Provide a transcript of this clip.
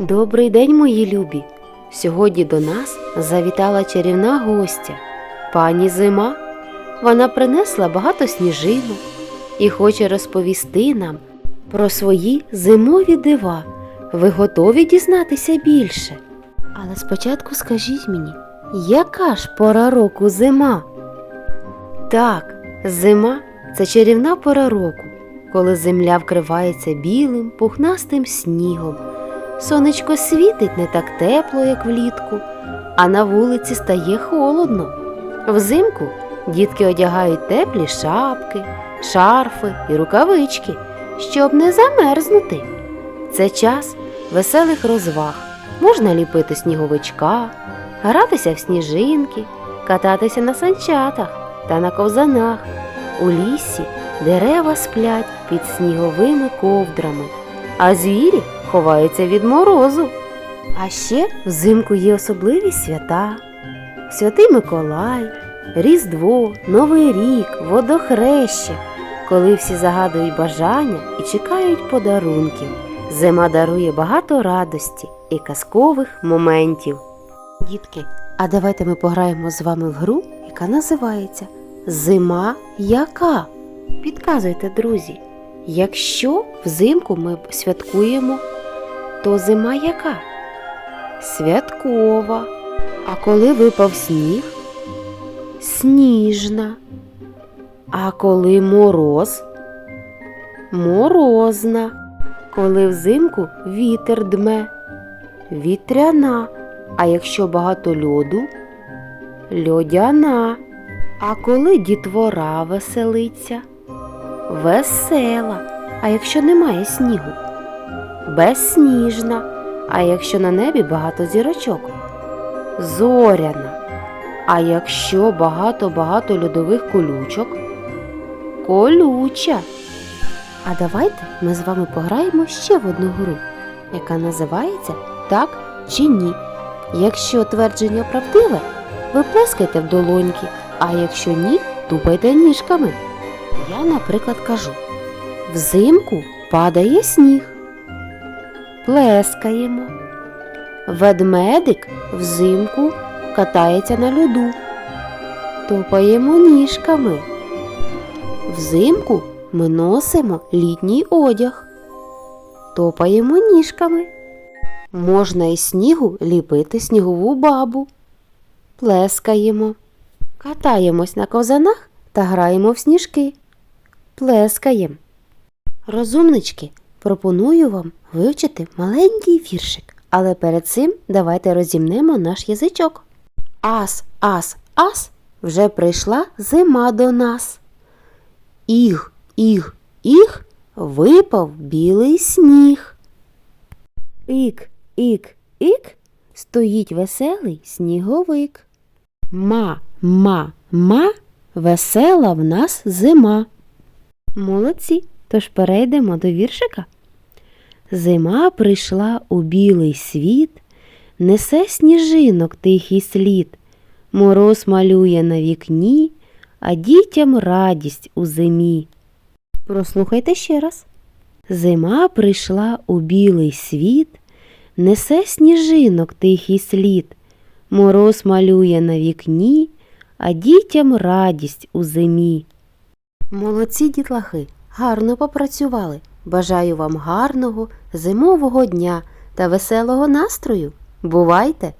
Добрий день, мої любі! Сьогодні до нас завітала чарівна гостя, пані Зима. Вона принесла багато сніжинок і хоче розповісти нам про свої зимові дива. Ви готові дізнатися більше? Але спочатку скажіть мені, яка ж пора року зима? Так, зима це чарівна пора року, коли земля вкривається білим, пухнастим снігом. Сонечко світить не так тепло, як влітку, а на вулиці стає холодно. Взимку дітки одягають теплі шапки, шарфи і рукавички, щоб не замерзнути. Це час веселих розваг. Можна ліпити сніговичка, гратися в сніжинки, кататися на санчатах та на ковзанах. У лісі дерева сплять під сніговими ковдрами, а звірі ховаються від морозу. А ще взимку є особливі свята: Святий Миколай, Різдво, Новий рік, водохреща, коли всі загадують бажання і чекають подарунків. Зима дарує багато радості і казкових моментів. Дітки, а давайте ми пограємо з вами в гру, яка називається Зима яка? Підказуйте, друзі, якщо взимку ми святкуємо, то зима яка? Святкова. А коли випав сніг? Сніжна. А коли мороз? Морозна. Коли взимку вітер дме, вітряна. А якщо багато льоду? Льодяна. А коли дітвора веселиться? Весела. А якщо немає снігу? Безсніжна. А якщо на небі багато зірочок? Зоряна. А якщо багато-багато льодових колючок? Колюча. А давайте ми з вами пограємо ще в одну гру, яка називається Так чи ні. Якщо твердження правдиве, ви плескайте в долоньки, а якщо ні, тупайте ніжками. Я, наприклад, кажу: взимку падає сніг. Плескаємо. Ведмедик взимку катається на льоду. Топаємо ніжками. Взимку ми носимо літній одяг. Топаємо ніжками. Можна із снігу ліпити снігову бабу. Плескаємо. Катаємось на ковзанах та граємо в сніжки. Плескаєм. Розумнички, пропоную вам вивчити маленький віршик, але перед цим давайте розімнемо наш язичок. Ас, ас, ас, вже прийшла зима до нас. Іг, іг, іг, випав білий сніг. Ік, ік, ік, стоїть веселий сніговик. Ма, ма, ма, весела в нас зима. Молодці, тож перейдемо до віршика. Зима прийшла у білий світ, несе сніжинок тихий слід, мороз малює на вікні, а дітям радість у зимі. Прослухайте ще раз. Зима прийшла у білий світ, несе сніжинок тихий слід, мороз малює на вікні, а дітям радість у зимі. Молодці дітлахи, гарно попрацювали. Бажаю вам гарного зимового дня та веселого настрою. Бувайте!